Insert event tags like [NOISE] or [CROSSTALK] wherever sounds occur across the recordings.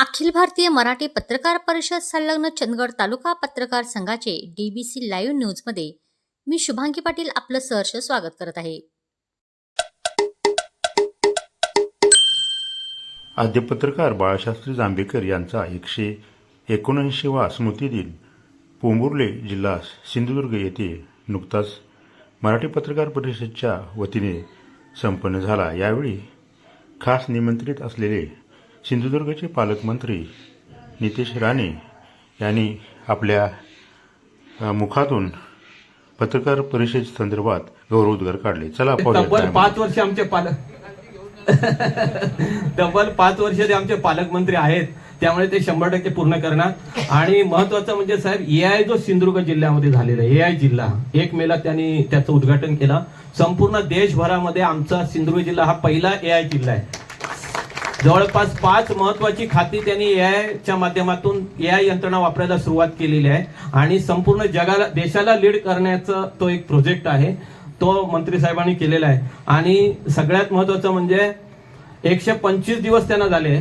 अखिल भारतीय मराठी पत्रकार परिषद संलग्न चंदगड तालुका पत्रकार संघाचे डीबीसी लाईव्ह न्यूजमध्ये मी शुभांगी पाटील आपलं सहर्ष स्वागत करत आहे. आद्य पत्रकार बाळशास्त्री जांभेकर यांचा एकशे एकोणऐंशीवा स्मृतिदिन पोंबुर्ले जिल्हा सिंधुदुर्ग येथे नुकताच मराठी पत्रकार परिषदच्या वतीने संपन्न झाला. यावेळी खास निमंत्रित असलेले सिंधुदुर्गचे पालकमंत्री नितेश राणे यांनी आपल्या मुखातून पत्रकार परिषद संदर्भात गौरवोद्गार काढले. चला तब्बल पाच वर्ष आमचे पालक तब्बल पाच वर्ष ते आमचे पालकमंत्री आहेत त्यामुळे ते शंभर टक्के पूर्ण करणार. आणि महत्वाचं म्हणजे साहेब ए आय जो सिंधुदुर्ग जिल्ह्यामध्ये झालेला आहे ए आय जिल्हा एक मेला त्यांनी त्याचं उद्घाटन केलं. संपूर्ण देशभरामध्ये आमचा सिंधुदुर्ग जिल्हा हा पहिला ए आय जिल्हा आहे. जवळपास पाच महत्वाची खाती त्यांनी एआयच्या माध्यमातून एआय यंत्रणा वापरायला सुरुवात केलेली आहे. आणि संपूर्ण जगाला देशाला लीड करण्याचा तो एक प्रोजेक्ट आहे. तो मंत्री साहेबांनी केलेला आहे. आणि सगळ्यात महत्वाचं म्हणजे एकशे पंचवीस दिवस त्यांना झाले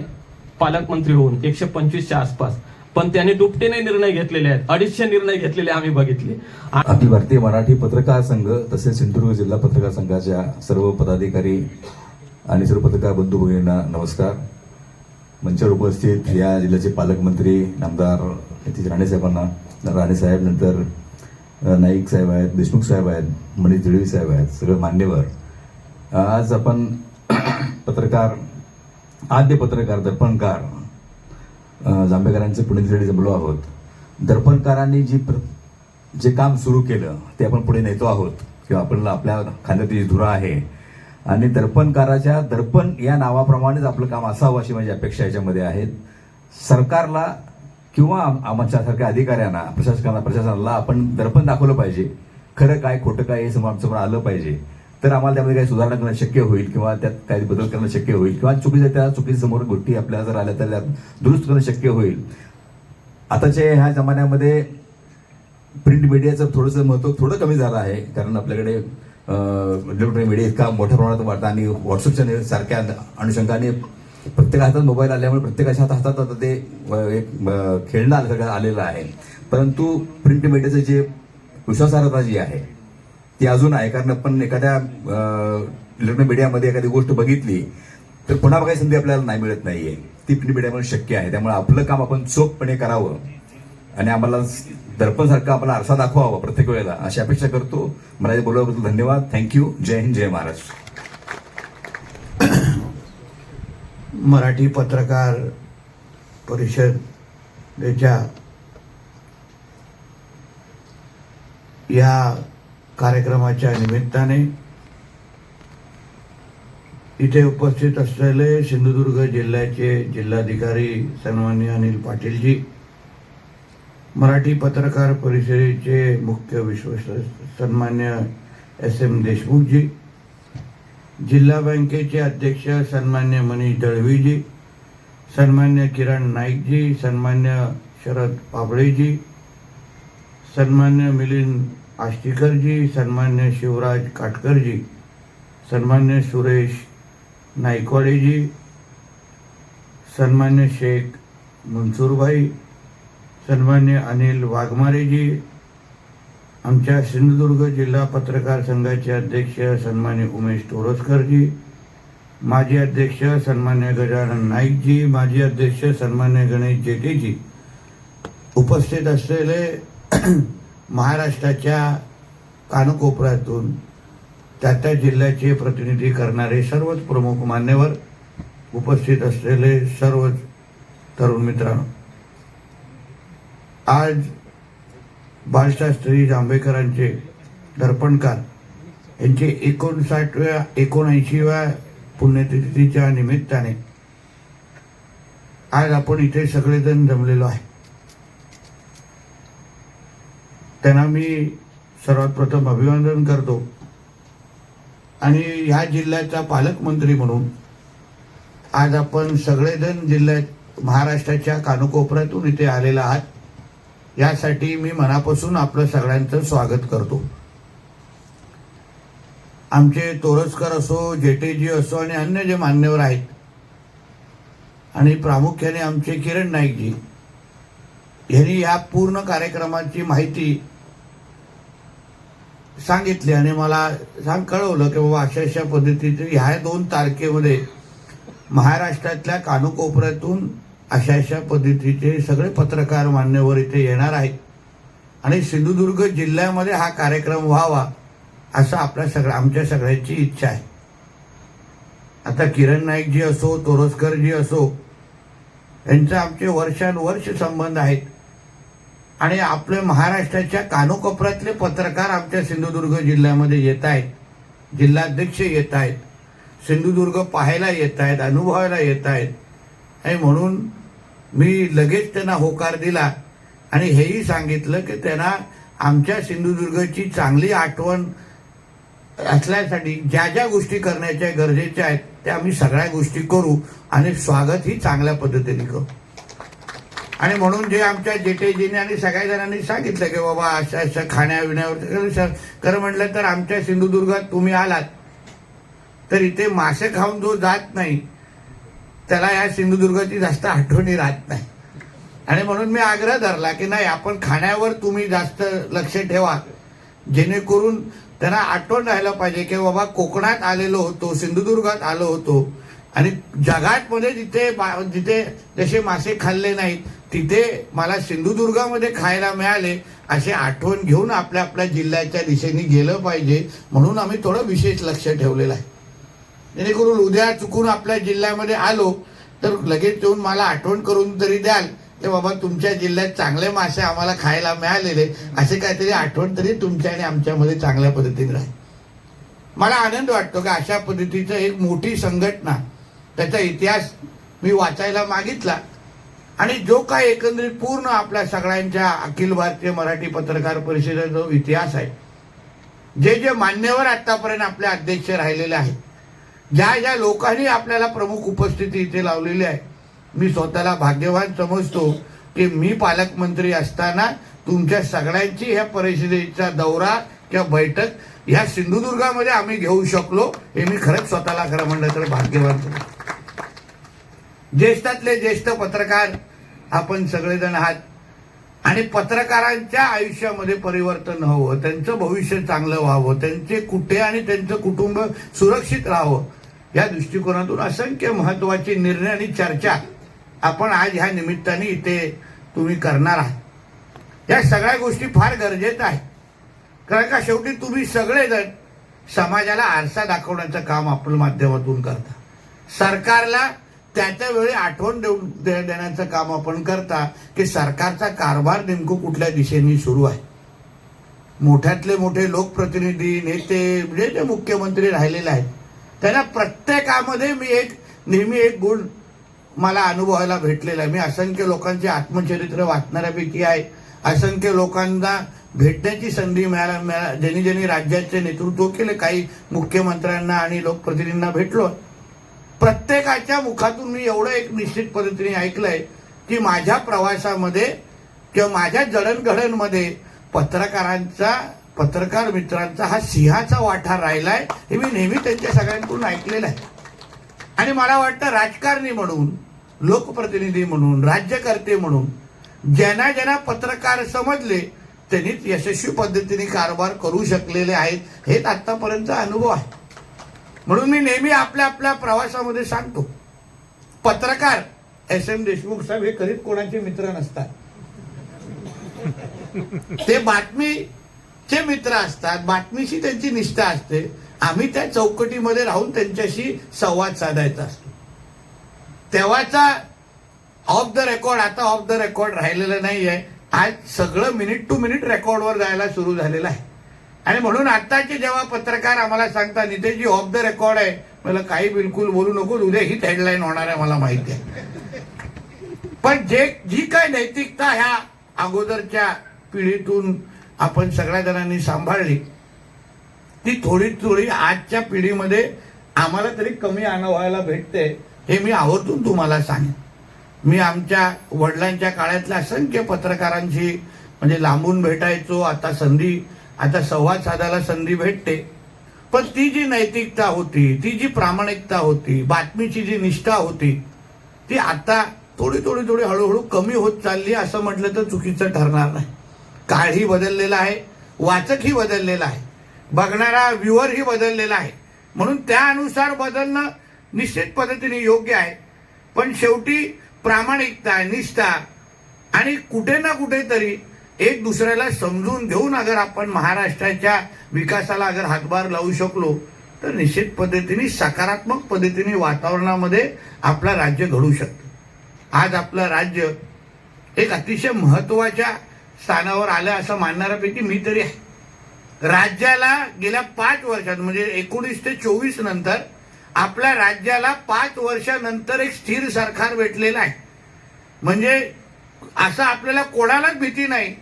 पालकमंत्री होऊन एकशे पंचवीसच्या आसपास. पण त्यांनी दुपटीने निर्णय घेतलेले आहेत. अडीचशे निर्णय घेतलेले आम्ही बघितले. अखिल भारतीय मराठी पत्रकार संघ तसेच सिंधुदुर्ग जिल्हा पत्रकार संघाच्या सर्व पदाधिकारी आणि सर्व पत्रकार बंधू भगिनींना नमस्कार मंचावर उपस्थित या जिल्ह्याचे पालकमंत्री नामदार नितीश राणे साहेबांना राणे साहेब नंतर नाईक साहेब आहेत देशमुख साहेब आहेत मनीष दिळवी साहेब आहेत सगळे मान्यवर. आज आपण [CLEARS THROAT] पत्रकार आद्य पत्रकार दर्पणकार जांभेकरांचे पुण्यतिथीसाठी जमलो आहोत. दर्पणकारांनी जी प्र जे काम सुरू केलं ते आपण पुढे नेतो आहोत. किंवा आपल्याला आपल्या खांद्याची धुरा आहे. आणि दर्पणकाराच्या दर्पण या नावाप्रमाणेच आपलं काम असावं अशी माझी अपेक्षा याच्यामध्ये आहेत. सरकारला किंवा आमच्यासारख्या अधिकाऱ्यांना प्रशासकांना प्रशासनाला आपण दर्पण दाखवलं पाहिजे. खरं काय खोटं काय हे समोर आमच्यासमोर आलं पाहिजे. तर आम्हाला त्यामध्ये काही सुधारणा करणं शक्य होईल किंवा त्यात काही बदल करणं शक्य होईल किंवा चुकीच्या त्या चुकीसमोर समोर गोष्टी आपल्याला जर आल्या तर त्यात दुरुस्त करणं शक्य होईल. आताच्या ह्या जमान्यामध्ये प्रिंट मीडियाचं थोडंसं महत्त्व थोडं कमी झालं आहे. कारण आपल्याकडे इलेक्ट्रॉनिक मीडिया इतका मोठ्या प्रमाणात वाढता आणि व्हॉट्सअपच्या सारख्या अनुषंगाने प्रत्येका हातात मोबाईल आल्यामुळे प्रत्येकाच्या हातात हातात आता ते एक खेळणं सगळं आलेलं आहे. परंतु प्रिंट मीडियाचं जे विश्वासार्हता जी आहे ती अजून आहे. कारण आपण एखाद्या इलेक्ट्रॉनिक मीडियामध्ये एखादी गोष्ट बघितली तर पुन्हा बघायची संधी आपल्याला नाही मिळत नाहीये. ती प्रिंट मीडियामध्ये शक्य आहे. त्यामुळे आपलं काम आपण चोखपणे करावं आणि आम्हाला दर्पणसारखा आपला आरसा दाखवावा प्रत्येक वेळेला. अशी अपेक्षा करतो. मला बोलवल्याबद्दल धन्यवाद. थँक्यू जय हिंद जय महाराष्ट्र मराठी पत्रकार परिषदेच्या या कार्यक्रमाच्या निमित्ताने इथे उपस्थित असलेले सिंधुदुर्ग जिल्ह्याचे जिल्हाधिकारी सन्मान्य अनिल पाटीलजी मराठी पत्रकार परिषदेचे मुख्य विश्वस्त सन्मान्य एस एम देशमुखजी जिल्हा बँकेचे अध्यक्ष सन्मान्य मनीष दळवीजी सन्मान्य किरण नाईकजी सन्मान्य शरद पाबळेजी सन्मान्य मिलिंद आष्टीकरजी सन्मान्य शिवराज काटकरजी सन्मान्य सुरेश नायकवाडेजी सन्मान्य शेख मनसूरभाई सन्मान्य अनिल वाघमारेजी आमच्या सिंधुदुर्ग जिल्हा पत्रकार संघाचे अध्यक्ष सन्मान्य उमेश टोरसकरजी माजी अध्यक्ष सन्मान्य गजानन नाईकजी माजी अध्यक्ष सन्मान्य गणेश जेटेजी उपस्थित असलेले [CLEARS THROAT] महाराष्ट्राच्या कानकोपऱ्यातून त्या त्या जिल्ह्याचे प्रतिनिधी करणारे सर्वच प्रमुख मान्यवर उपस्थित असलेले सर्वच तरुण मित्रांनो. आज बाळशास्त्री जांभेकरांचे दर्पणकार यांचे एकोणसाठव्या एकोणऐंशीव्या पुण्यतिथीच्या निमित्ताने आज आपण इथे सगळेजण जमलेलो आहे. त्यांना मी सर्वात प्रथम अभिवादन करतो. आणि ह्या जिल्ह्याचा पालकमंत्री म्हणून आज आपण सगळेजण जिल्ह्यात महाराष्ट्राच्या कानकोपऱ्यातून इथे आलेला आहात. यासाठी मी मनापासून आपलं सगळ्यांचं स्वागत करतो. आमचे तोरसकर असो जेटेजी असो आणि अन्य जे मान्यवर आहेत आणि प्रामुख्याने आमचे किरण नाईकजी यांनी या पूर्ण कार्यक्रमाची माहिती सांगितली आणि मला सांग कळवलं की बाबा अशा अशा पद्धतीचे ह्या दोन तारखेमध्ये महाराष्ट्रातल्या कानोकोपऱ्यातून अशा अशा पद्धतीचे सगळे पत्रकार मान्यवर इथे येणार आहेत. आणि सिंधुदुर्ग जिल्ह्यामध्ये हा कार्यक्रम व्हावा असं आपल्या सगळ्या आमच्या सगळ्यांची इच्छा आहे. आता किरण नाईकजी असो तोरसकरजी असो यांचे आमचे वर्षानुवर्ष संबंध आहेत. आणि आपले महाराष्ट्राच्या कानोकोपऱ्यातले पत्रकार आमच्या सिंधुदुर्ग जिल्ह्यामध्ये येत आहेत. जिल्हाध्यक्ष येत आहेत. सिंधुदुर्ग पाहायला येत आहेत अनुभवायला येत आहेत. आणि म्हणून मी लगेच त्यांना होकार दिला आणि हेही सांगितलं की त्यांना आमच्या सिंधुदुर्गची चांगली आठवण असल्यासाठी ज्या ज्या गोष्टी करण्याच्या गरजेच्या आहेत त्या आम्ही सगळ्या गोष्टी करू आणि स्वागत ही चांगल्या पद्धतीने करू. आणि म्हणून जे आमच्या जेटेजीने आणि सगळ्या जणांनी सांगितलं की बाबा अशा अशा खाण्याविण्यावर सर खरं म्हटलं तर आमच्या सिंधुदुर्गात तुम्ही आलात तर इथे मासे खाऊन जो जात नाही त्याला या सिंधुदुर्गाची जास्त आठवणी राहत नाही. आणि म्हणून मी आग्रह धरला की नाही आपण खाण्यावर तुम्ही जास्त लक्ष ठेवा. जेणेकरून त्यांना आठवण राहायला पाहिजे की बाबा कोकणात आलेलो होतो सिंधुदुर्गात आलो होतो. आणि जगात मध्ये जिथे जिथे जसे मासे खाल्ले नाहीत तिथे मला सिंधुदुर्गामध्ये खायला मिळाले असे आठवण घेऊन आपल्या आपल्या जिल्ह्याच्या दिशेने गेलं पाहिजे. म्हणून आम्ही थोडं विशेष लक्ष ठेवलेलं आहे. जेणेकरून उद्या चुकून आपल्या जिल्ह्यामध्ये आलो तर लगेच येऊन मला आठवण करून तरी द्याल की बाबा तुमच्या जिल्ह्यात चांगले मासे आम्हाला खायला मिळालेले असे काहीतरी आठवण तरी तुमच्या आणि आमच्यामध्ये चांगल्या पद्धतीने राहील. मला आनंद वाटतो की अशा पद्धतीचं एक मोठी संघटना त्याचा इतिहास मी वाचायला मागितला. आणि जो काय एकंदरीत पूर्ण आपल्या सगळ्यांच्या अखिल भारतीय मराठी पत्रकार परिषदेचा जो इतिहास आहे जे जे मान्यवर आतापर्यंत आपले अध्यक्ष राहिलेले आहेत ज्या ज्या लोकांनी आपल्याला प्रमुख उपस्थिती इथे लावलेली आहे मी स्वतःला भाग्यवान समजतो की मी पालकमंत्री असताना तुमच्या सगळ्यांची ह्या परिषदेचा दौरा किंवा बैठक ह्या सिंधुदुर्गामध्ये आम्ही घेऊ शकलो हे मी खरंच स्वतःला खरं म्हणलं तर भाग्यवान ज्येष्ठातले ज्येष्ठ पत्रकार आपण सगळेजण आहात आणि पत्रकारांच्या आयुष्यामध्ये परिवर्तन हवं त्यांचं भविष्य चांगलं व्हावं त्यांचे कुठे आणि त्यांचं कुटुंब सुरक्षित राहावं या दृष्टिकोनातून असंख्य महत्त्वाचे निर्णय आणि चर्चा आपण आज ह्या निमित्ताने इथे तुम्ही करणार आहात. या सगळ्या गोष्टी फार गरजेच्या आहेत. कारण का शेवटी तुम्ही सगळेजण समाजाला आरसा दाखवण्याचं काम आपल्या माध्यमातून करता. सरकारला त्याच्या वेळी आठवण देऊन दे- देण्याचं काम आपण करता की सरकारचा कारभार नेमकं कुठल्या दिशेने सुरू आहे. मोठ्यातले मोठे लोकप्रतिनिधी नेते म्हणजे जे मुख्यमंत्री राहिलेले आहेत त्याच्या प्रत्येकामध्ये मी एक नेहमी एक गुण मला अनुभवायला भेटलेला आहे. मी असंख्य लोकांचे आत्मचरित्र वाचणाऱ्यापैकी आहे. असंख्य लोकांना भेटण्याची संधी मिळायला मिळाला. ज्यांनी ज्यांनी राज्याचे नेतृत्व केले काही मुख्यमंत्र्यांना आणि लोकप्रतिनिधींना भेटलो. प्रत्येकाच्या मुखातून मी एवढं एक निश्चित पद्धतीने ऐकलंय की माझ्या प्रवासामध्ये किंवा माझ्या जडणघडणमध्ये पत्रकारांचा पत्रकार मित्रांचा हा सिंहाचा वाठा राहिलाय हे मी नेहमी त्यांच्या सगळ्यांकडून ऐकलेलं आहे. आणि मला वाटतं राजकारणी म्हणून लोकप्रतिनिधी म्हणून राज्यकर्ते म्हणून ज्यांना ज्यांना पत्रकार समजले त्यांनीच यशस्वी पद्धतीने कारभार करू शकलेले आहेत हेच आत्तापर्यंत अनुभव आहे. म्हणून मी नेहमी आपल्या आपल्या प्रवासामध्ये सांगतो पत्रकार एस एम देशमुख साहेब हे कधीच कोणाचे मित्र नसतात. ते बातमी चे मित्र असतात बातमीशी त्यांची निष्ठा असते आम्ही त्या चौकटीमध्ये राहून त्यांच्याशी संवाद साधायचा असतो. तेव्हाचा ऑफ द रेकॉर्ड आता ऑफ द रेकॉर्ड राहिलेलं नाहीये. आज सगळं मिनिट टू मिनिट रेकॉर्डवर जायला सुरू झालेलं आहे. आणि म्हणून आताचे जेव्हा पत्रकार आम्हाला सांगतात नितेशजी ऑफ द रेकॉर्ड आहे. मला काही बिलकुल बोलू नको उद्या हीच हेडलाईन होणार आहे मला माहिती आहे. पण जे जी काय नैतिकता ह्या अगोदरच्या पिढीतून आपण सगळ्या जणांनी सांभाळली. ती थोडी थोडी आजच्या पिढीमध्ये आम्हाला तरी कमी अनुभवायला भेटते हे मी आवर्जून तुम्हाला सांगेन. मी आमच्या वडिलांच्या काळातल्या असंख्य पत्रकारांशी म्हणजे लांबून भेटायचो आता संधी आता संवाद साधायला संधी भेटते. पण ती जी नैतिकता होती ती जी प्रामाणिकता होती बातमीची जी निष्ठा होती ती आता थोडी थोडी थोडी हळूहळू कमी होत चालली असं म्हटलं तर चुकीचं ठरणार नाही. काळही बदललेला आहे वाचकही बदललेला आहे बघणारा व्ह्युअरही बदललेला आहे. म्हणून त्यानुसार बदलणं निश्चित पद्धतीने योग्य आहे. पण शेवटी प्रामाणिकता निष्ठा आणि कुठे ना कुठेतरी एक दुसऱ्याला समजून घेऊन अगर आपण महाराष्ट्राच्या विकासाला अगर हातभार लावू शकलो तर निश्चित पद्धतीने सकारात्मक पद्धतीने वातावरणामध्ये आपलं राज्य घडू शकतं. आज आपलं राज्य एक अतिशय महत्त्वाच्या स्थानावर आलं असं मानणाऱ्यापैकी मी तरी आहे. राज्याला गेल्या पाच वर्षात म्हणजे एकोणीस ते चोवीस नंतर आपल्या राज्याला पाच वर्षानंतर एक स्थिर सरकार भेटलेलं आहे. म्हणजे असं आपल्याला कोणालाच भीती नाही.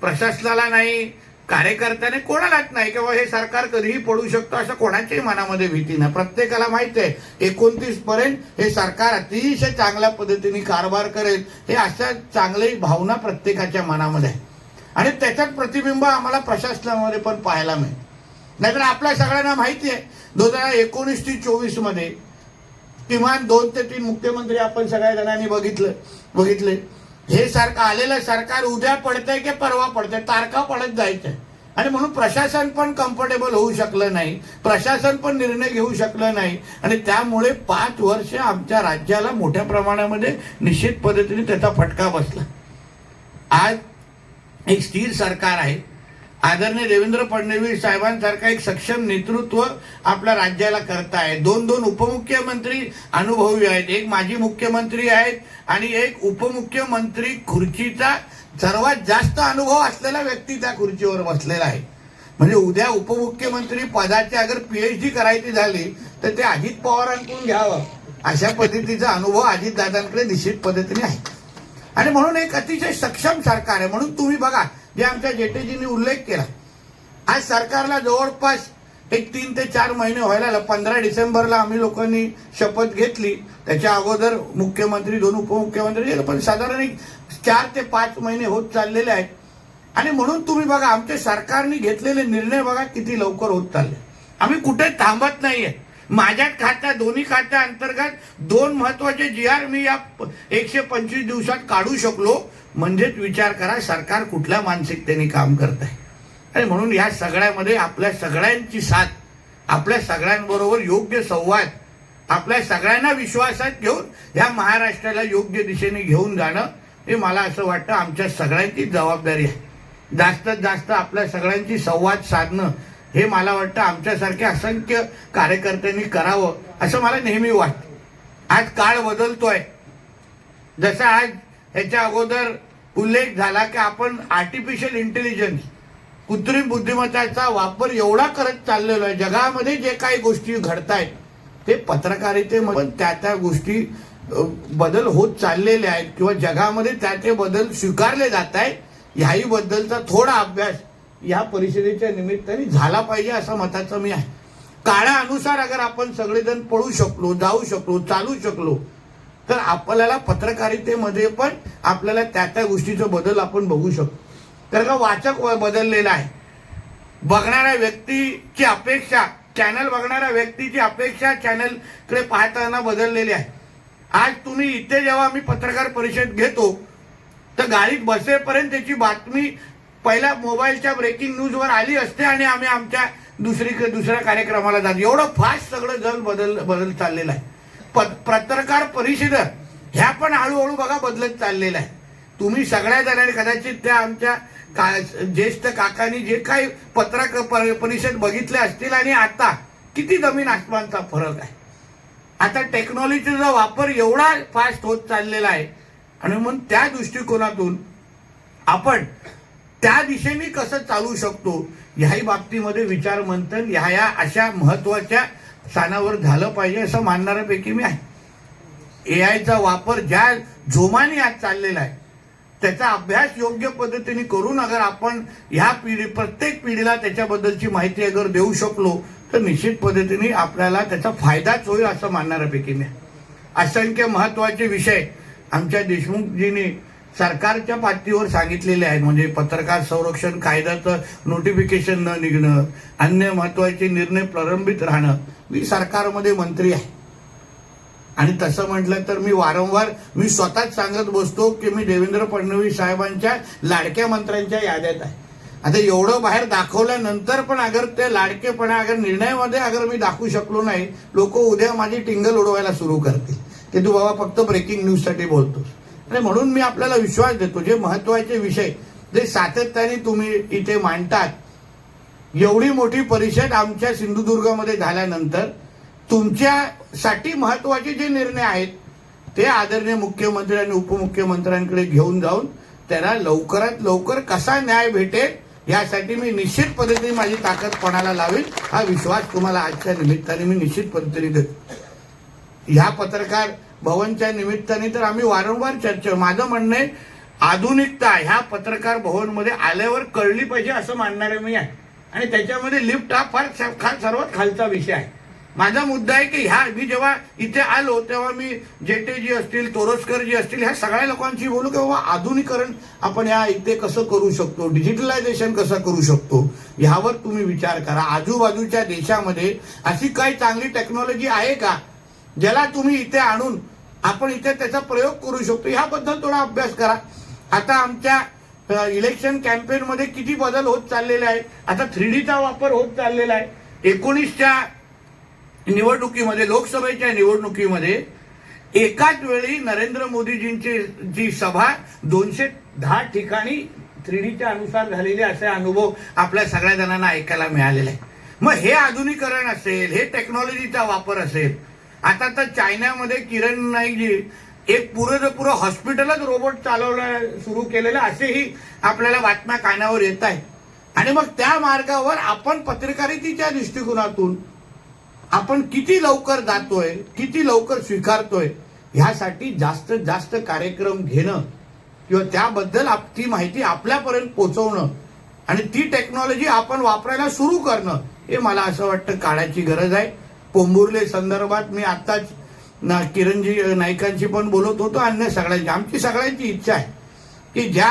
प्रशासनाला नाही कार्यकर्त्याने कोणालाच नाही किंवा हे सरकार कधीही पडू शकतो असं कोणाच्याही मनामध्ये भीती नाही. प्रत्येकाला माहिती आहे एकोणतीस पर्यंत हे सरकार अतिशय चांगल्या पद्धतीने कारभार करेल हे अशा चांगली भावना प्रत्येकाच्या मनामध्ये आहे. आणि त्याच्यात प्रतिबिंब आम्हाला प्रशासनामध्ये पण पाहायला मिळेल. नाहीतर आपल्या सगळ्यांना माहिती आहे दोन हजार एकोणीस ते चोवीसमध्ये किमान दोन ते तीन मुख्यमंत्री आपण सगळ्या जणांनी बघितलं बघितले. हे सरकार आलेलं सरकार उद्या पडतंय की परवा पडतंय? तारखा पडत जायचंय आणि म्हणून प्रशासन पण कम्फर्टेबल होऊ शकलं नाही. प्रशासन पण निर्णय घेऊ शकलं नाही. आणि त्यामुळे पाच वर्ष आमच्या राज्याला मोठ्या प्रमाणामध्ये निश्चित पद्धतीने त्याचा फटका बसला. आज एक स्थिर सरकार आहे. आदरणीय देवेंद्र फडणवीस साहेबांसारखा एक सक्षम नेतृत्व आपल्या राज्याला करताय दोन दोन उपमुख्यमंत्री अनुभवी आहेत. एक माजी मुख्यमंत्री आहेत आणि एक उपमुख्यमंत्री खुर्चीचा सर्वात जास्त अनुभव असलेला व्यक्ती त्या खुर्चीवर बसलेला आहे. म्हणजे उद्या उपमुख्यमंत्री पदाची अगर पीएच डी करायची झाली तर ते अजित पवारांकडून घ्यावं. अशा पद्धतीचा अनुभव अजितदादांकडे निश्चित पद्धतीने आहे. आणि म्हणून एक अतिशय सक्षम सरकार आहे. म्हणून तुम्ही बघा जे आमच्या जेटेजींनी उल्लेख केला. आज सरकारला जवळपास एक तीन ते चार महिने व्हायला आलं. पंधरा डिसेंबरला आम्ही लोकांनी शपथ घेतली. त्याच्या अगोदर मुख्यमंत्री दोन उपमुख्यमंत्री गेले पण साधारण एक चार ते पाच महिने होत चाललेले आहेत. आणि म्हणून तुम्ही बघा आमच्या सरकारने घेतलेले निर्णय बघा किती लवकर होत चालले. आम्ही कुठे थांबत नाहीये. माझ्या खात्या दोन्ही खात्या अंतर्गत दोन महत्त्वाचे जी आर मी या एकशे पंचवीस दिवसात काढू शकलो. म्हणजेच विचार करा सरकार कुठल्या मानसिकतेने काम करत आहे आणि म्हणून या सगळ्यामध्ये आपल्या सगळ्यांची साथ आपल्या सगळ्यांबरोबर योग्य संवाद आपल्या सगळ्यांना विश्वासात घेऊन ह्या महाराष्ट्राला योग्य दिशेने घेऊन जाणं हे मला असं वाटतं आमच्या सगळ्यांचीच जबाबदारी आहे. जास्तीत जास्त आपल्या सगळ्यांची संवाद साधणं हे मला वाटतं आमच्यासारख्या असंख्य कार्यकर्त्यांनी करावं असं मला नेहमी वाटतं. आज काळ बदलतोय. जसं आज ह्याच्या अगोदर उल्लेख झाला की आपण आर्टिफिशियल इंटेलिजन्स कृत्रिम बुद्धिमत्ताचा वापर एवढा करत चाललेलो आहे. जगामध्ये जे काही गोष्टी घडतायत ते पत्रकारितेमध्ये त्या त्या गोष्टी बदल होत चाललेले आहेत किंवा जगामध्ये त्या ते बदल स्वीकारले जात आहेत ह्याही बद्दलचा थोडा अभ्यास या परिषदेच्या निमित्ताने झाला पाहिजे असं मताचं मी आहे. काळानुसार अगर आपण सगळेजण पळू शकलो जाऊ शकलो चालू शकलो तर आपल्याला पत्रकारितेमध्ये पण आपल्याला त्या त्या गोष्टीचा बदल आपण बघू शकतो. कारण का वाचक व- बदललेला आहे. बघणाऱ्या व्यक्तीची अपेक्षा चॅनल बघणाऱ्या व्यक्तीची अपेक्षा चॅनलकडे पाहताना बदललेली आहे. आज तुम्ही इथे जेव्हा आम्ही पत्रकार परिषद घेतो तर गाडीत बसेपर्यंत त्याची बातमी पहिल्या मोबाईलच्या ब्रेकिंग न्यूजवर आली असते आणि आम्ही आमच्या दुसरी दुसऱ्या कार्यक्रमाला जातो. एवढं फास्ट सगळं जग बदल बदल चाललेलं आहे. पत्रकार परिषद ह्या पण हळूहळू बघा बदलत चाललेल्या आहे. तुम्ही सगळ्या जणांनी कदाचित त्या आमच्या का- ज्येष्ठ काकांनी जे काही पत्रक परिषद बघितले असतील आणि आता किती जमीन आसमानचा फरक आहे. आता टेक्नॉलॉजीचा वापर एवढा फास्ट होत चाललेला आहे. आणि म्हणून त्या दृष्टिकोनातून आपण त्या दिशेने कसं चालू शकतो ह्याही बाबतीमध्ये विचार मंथन ह्या या अशा महत्त्वाच्या स्थानावर झालं पाहिजे असं मानणाऱ्यापैकी मी आहे. ए आयचा वापर ज्या जोमाने आज चाललेला आहे त्याचा अभ्यास योग्य पद्धतीने करून अगर आपण ह्या पिढी प्रत्येक पिढीला त्याच्याबद्दलची माहिती अगर देऊ शकलो तर निश्चित पद्धतीने आपल्याला त्याचा फायदाच होईल असं मानणाऱ्यापैकी मी असंख्य महत्त्वाचे विषय आमच्या देशमुखजींनी सरकारच्या पातळीवर सांगितलेले आहेत. म्हणजे पत्रकार संरक्षण कायद्याचं नोटिफिकेशन न निघणं अन्य महत्त्वाचे निर्णय प्रलंबित राहणं मी सरकारमध्ये मंत्री आहे. आणि तसं म्हटलं तर मी वारंवार मी स्वतःच सांगत बसतो की मी देवेंद्र फडणवीस साहेबांच्या लाडक्या मंत्र्यांच्या याद्यात आहे. आता एवढं बाहेर दाखवल्यानंतर पण अगर ते लाडकेपणा अगर निर्णयामध्ये अगर मी दाखवू शकलो नाही लोक उद्या माझी टिंगल उडवायला सुरू करतील. की तू बाबा फक्त ब्रेकिंग न्यूजसाठी बोलतोस. आणि म्हणून मी आपल्याला विश्वास देतो जे महत्त्वाचे विषय जे सातत्याने तुम्ही इथे मांडतात एवढी मोठी परिषद आमच्या सिंधुदुर्गमध्ये झाल्यानंतर तुमच्यासाठी महत्त्वाचे जे निर्णय आहेत ते आदरणीय मुख्यमंत्री आणि उपमुख्यमंत्र्यांकडे घेऊन जाऊन त्यांना लवकरात लवकर कसा न्याय भेटेल यासाठी मी निश्चित पद्धतीने माझी ताकद कोणाला लावेल हा विश्वास तुम्हाला आजच्या निमित्ताने मी निश्चित पद्धतीने देतो. ह्या पत्रकार भवनच्या निमित्ताने तर आम्ही वारंवार चर्चा माझं म्हणणं आहे आधुनिकता ह्या पत्रकार भवनमध्ये आल्यावर कळली पाहिजे असं मानणारे मी आहे. आणि त्याच्यामध्ये लिफ्ट हा फार खा- सर्वात खालचा विषय आहे. माझा मुद्दा आहे की ह्या मी जेव्हा इथे आलो तेव्हा मी जेटे जी असतील तोरसकर जी असतील ह्या सगळ्या लोकांशी बोलू की बाबा आधुनिकरण आपण या इथे कसं करू शकतो डिजिटलायझेशन कसं करू शकतो ह्यावर तुम्ही विचार करा. आजूबाजूच्या देशामध्ये अशी काही चांगली टेक्नॉलॉजी आहे का ज्याला तुम्ही इथे आणून आपण इथे त्याचा प्रयोग करू शकतो. ह्याबद्दल थोडा अभ्यास करा. आता आमच्या इलेक्शन कॅम्पेन मध्ये किती बदल होत चाललेले आहे आता थ्री डीचा वापर होत चाललेला आहे. एकोणीसच्या निवडणुकीमध्ये लोकसभेच्या निवडणुकीमध्ये एकाच वेळी नरेंद्र मोदीजींची जी सभा दोनशे दहा ठिकाणी थ्री डीच्या अनुसार झालेले असे अनुभव आपल्या सगळ्या जणांना ऐकायला मिळालेले आहे मग हे आधुनिकरण असेल हे टेक्नॉलॉजीचा वापर असेल आता तर चायनामध्ये किरण नाईकजी एक पुरं पुरं हॉस्पिटलच रोबोट चालवलं सुरू केलेलं असेही आपल्याला बातम्या कानावर येत आहे आणि मग त्या मार्गावर आपण पत्रकारितेच्या दृष्टिकोनातून आपण किती लवकर जातोय किती लवकर स्वीकारतोय ह्यासाठी जास्तीत जास्त कार्यक्रम घेणं किंवा त्याबद्दल आप- ती माहिती आपल्यापर्यंत पोचवणं आणि ती टेक्नॉलॉजी आपण वापरायला सुरू करणं हे मला असं वाटतं काळाची गरज आहे. पोंबुर्ले संदर्भात मी आत्ताच ना किरणजी नाईकांशी पण बोलत होतो अन्य सगळ्यांची आमची सगळ्यांची इच्छा आहे की ज्या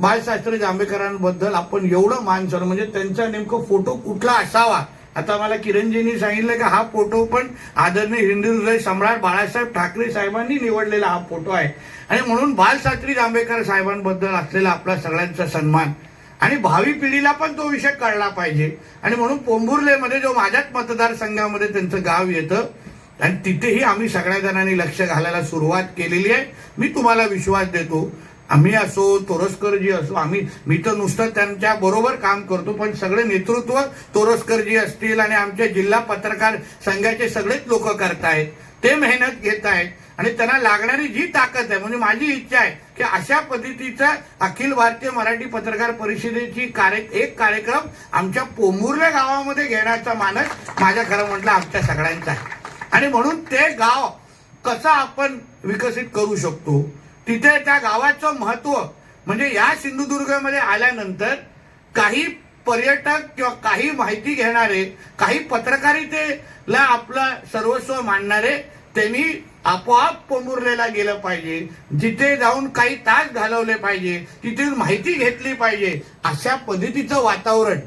बाळशास्त्री जांभेकरांबद्दल आपण एवढं मान सर म्हणजे त्यांचा नेमकं फोटो कुठला असावा? आता मला किरणजींनी सांगितलं की हा फोटो पण आदरणीय हिंदू हृदय सम्राट बाळासाहेब ठाकरे साहेबांनी निवडलेला हा फोटो आहे. आणि म्हणून बालशास्त्री जांभेकर साहेबांबद्दल असलेला आपला सगळ्यांचा सन्मान. आणि भावी पिढीला पण तो विषय कळला पाहिजे. आणि म्हणून पोंभुर्लेमध्ये जो माझ्याच मतदारसंघामध्ये त्यांचं गाव येतं आणि तिथेही आम्ही सगळ्या जणांनी लक्ष घालायला सुरुवात केलेली आहे. मी तुम्हाला विश्वास देतो आम्ही असो तोरसकरजी असो आम्ही मी तर नुसतं त्यांच्या बरोबर काम करतो पण सगळे नेतृत्व तोरसकरजी असतील आणि आमच्या जिल्हा पत्रकार संघाचे सगळेच लोक करतायत ते मेहनत घेत आहेत आणि त्यांना लागणारी जी ताकद आहे म्हणजे माझी इच्छा आहे की अशा पद्धतीचा अखिल भारतीय मराठी पत्रकार परिषदेची कार्य एक कार्यक्रम आमच्या पोंभुर्ले गावामध्ये घेण्याचा मानस माझ्या खरं म्हटलं आमच्या सगळ्यांचा आहे. आणि म्हणून ते गाव कसं आपण विकसित करू शकतो तिथे त्या गावाचं महत्त्व म्हणजे या सिंधुदुर्गमध्ये आल्यानंतर काही पर्यटक किंवा काही माहिती घेणारे काही पत्रकारितेला आपलं सर्वस्व मानणारे त्यांनी आपोआप पोंबुर्लेला गेलं पाहिजे. जिथे जाऊन काही तास घालवले पाहिजे तिथे माहिती घेतली पाहिजे. अशा पद्धतीचं वातावरण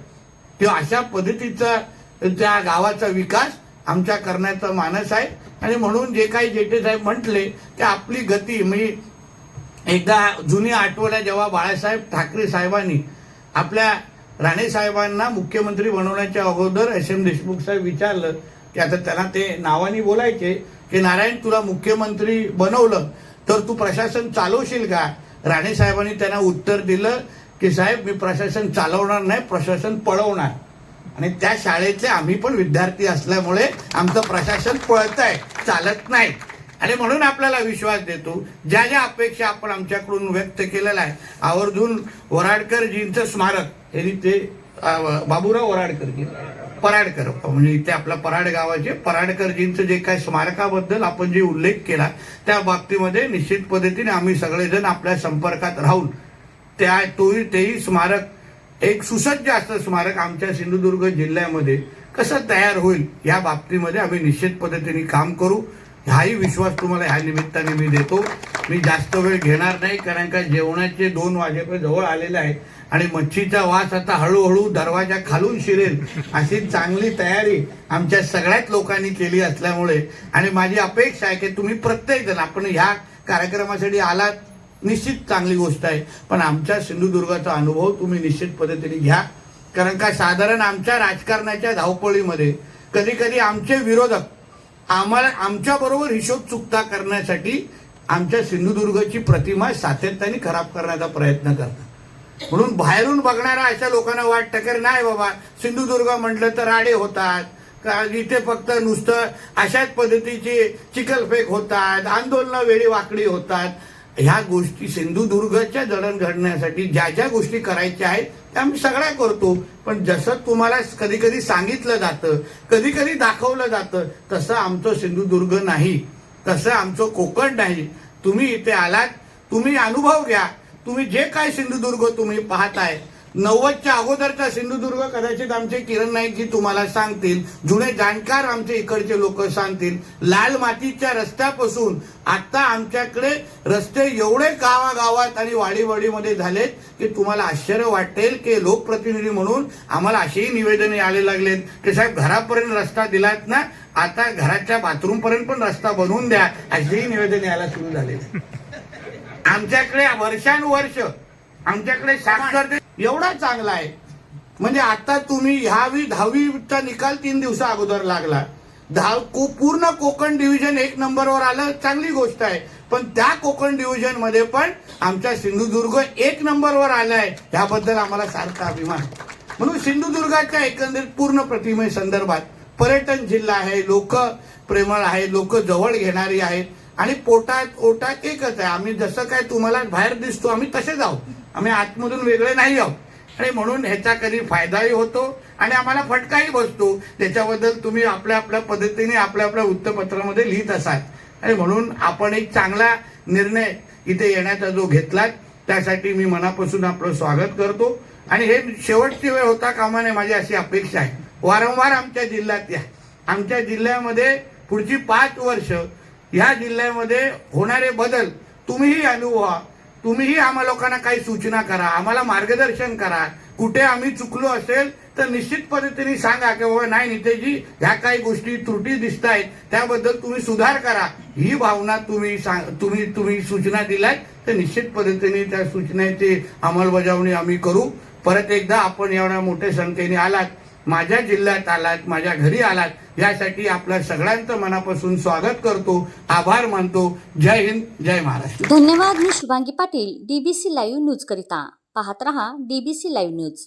किंवा अशा पद्धतीचा त्या गावाचा विकास आमच्या करण्याचा मानस आहे. आणि म्हणून जे काही जेठे साहेब म्हटले की आपली गती म्हणजे एकदा जुनी आठवल्या जेव्हा बाळासाहेब ठाकरे साहेबांनी आपल्या राणे साहेबांना मुख्यमंत्री बनवण्याच्या अगोदर एस एम देशमुख साहेब विचारलं की आता त्यांना ते नावानी बोलायचे. की नारायण तुला मुख्यमंत्री बनवलं तर तू प्रशासन चालवशील का? राणे साहेबांनी त्यांना उत्तर दिलं की साहेब मी प्रशासन चालवणार नाही प्रशासन पळवणार. आणि त्या शाळेतले आम्ही पण विद्यार्थी असल्यामुळे आमचं प्रशासन पळत आहे चालत नाही. आणि म्हणून आपल्याला विश्वास देतो ज्या ज्या अपेक्षा आपण आमच्याकडून व्यक्त केलेल्या आहे आवर्जून वराडकरजींचं स्मारक यांनी ते बाबूराव वराडकर पराडकर. म्हणजे इथे आपल्या पराड गावाचे पराडकरजींचं जे काय स्मारकाबद्दल आपण जे उल्लेख केला त्या बाबतीमध्ये निश्चित पद्धतीने आम्ही सगळेजण आपल्या संपर्कात राहून त्या तोही तेही स्मारक एक सुसज्ज असं स्मारक आमच्या सिंधुदुर्ग जिल्ह्यामध्ये कसं तयार होईल या बाबतीमध्ये आम्ही निश्चित पद्धतीने काम करू. हाही विश्वास तुम्हाला ह्या निमित्ताने मी देतो. मी जास्त वेळ घेणार नाही कारण का जेवणाचे दोन वाजेपर्यंत जवळ आलेले आहेत. आणि मच्छीचा वास आता हळूहळू दरवाजा खालून शिरेल अशी चांगली तयारी आमच्या सगळ्याच लोकांनी केली असल्यामुळे. आणि माझी अपेक्षा आहे की तुम्ही प्रत्येक जण आपण ह्या कार्यक्रमासाठी आलात निश्चित चांगली गोष्ट आहे. पण आमच्या सिंधुदुर्गाचा अनुभव तुम्ही निश्चित पद्धतीने घ्या. कारण का साधारण आमच्या राजकारणाच्या धावपळीमध्ये कधी कधी आमचे विरोधक आम्हाला आमच्या बरोबर हिशोब चुकता करण्यासाठी आमच्या सिंधुदुर्गची प्रतिमा सातत्याने खराब करण्याचा प्रयत्न करतात. म्हणून बाहेरून बघणाऱ्या अशा लोकांना वाट की नाही बाबा. सिंधुदुर्ग म्हटलं तर राडे होतात. इथे फक्त नुसतं अशाच पद्धतीची चिखलफेक होतात आंदोलनं वेळी वाकडी होतात. ह्या गोष्टी सिंधुदुर्गच्या जडणघडण्यासाठी ज्या ज्या गोष्टी करायच्या आहेत त्या आम्ही सगळ्या करतो. पण जसं तुम्हाला कधी कधी सांगितलं जातं कधी कधी दाखवलं जातं तसं आमचं सिंधुदुर्ग नाही. तसं आमचं कोकण नाही. तुम्ही इथे आलात तुम्ही अनुभव घ्या. तुम्ही जे काय सिंधुदुर्ग तुम्ही पाहताय नव्वदच्या अगोदरचा सिंधुदुर्ग कदाचित आमचे किरण नाईकजी तुम्हाला सांगतील जुने जाणकार आमचे इकडचे लोक सांगतील. लाल मातीच्या रस्त्यापासून आता आमच्याकडे रस्ते एवढे गावागावात आणि वाडीवाडीमध्ये झालेत की तुम्हाला आश्चर्य वाटेल की लोकप्रतिनिधी म्हणून आम्हाला असेही निवेदने यायला लागलेत की साहेब घरापर्यंत रस्ता दिलात ना आता घराच्या बाथरूम पर्यंत पण रस्ता बनवून द्या असेही निवेदन यायला सुरू झाले आमच्याकडे वर्षानुवर्ष आमच्याकडे साक्षरते एवढा चांगला आहे. म्हणजे आता तुम्ही ह्यावी दहावीचा निकाल तीन दिवसा अगोदर लागला. दहा को- पूर्ण कोकण डिव्हिजन एक नंबरवर आलं चांगली गोष्ट आहे. पण त्या कोकण डिव्हिजनमध्ये पण आमचा सिंधुदुर्ग एक नंबरवर आलाय. ह्याबद्दल आम्हाला सारखा अभिमान. म्हणून सिंधुदुर्गाच्या एकंदरीत पूर्ण प्रतिमे संदर्भात पर्यटन जिल्हा आहे लोक प्रेमळ आहे लोक जवळ घेणारी आहेत. आणि पोटात ओटात एकच आहे. आम्ही जसं काय तुम्हाला बाहेर दिसतो आम्ही तसेच आहोत आम्ही आतमधून वेगळे नाही आहोत. आणि म्हणून ह्याचा कधी फायदाही होतो आणि आम्हाला फटकाही बसतो. त्याच्याबद्दल तुम्ही आपल्या आपल्या पद्धतीने आपल्या आपल्या वृत्तपत्रामध्ये लिहित असाल. आणि म्हणून आपण एक चांगला निर्णय इथे येण्याचा जो घेतलात त्यासाठी मी मनापासून आपलं स्वागत करतो. आणि हे शेवटची वेळ होता कामा नये माझी अशी अपेक्षा आहे. वारंवार आमच्या जिल्ह्यात या. आमच्या जिल्ह्यामध्ये पुढची पाच वर्ष ह्या जिल्ह्यामध्ये होणारे बदल तुम्हीही अनुभवा. तुम्हीही आम्हा लोकांना काही सूचना करा. आम्हाला मार्गदर्शन करा. कुठे आम्ही चुकलो असेल तर निश्चित पद्धतीने सांगा की बाबा नाही नितेजी ह्या काही गोष्टी त्रुटी दिसत आहेत. त्याबद्दल तुम्ही सुधार करा. ही भावना तुम्ही सांग तुम्ही तुम्ही सूचना दिल्यात तर निश्चित पद्धतीने त्या सूचनेची अंमलबजावणी आम्ही करू. परत एकदा आपण एवढ्या मोठ्या संख्येने आलात माझ्या जिल्ह्यात आलात माझ्या घरी आलात यासाठी आपल्या सगळ्यांचं मनापासून स्वागत करतो आभार मानतो. जय हिंद जय महाराष्ट्र. धन्यवाद मी Shubhangi Patil DBC live news करिता. पाहत रहा डीबीसी लाईव्ह न्यूज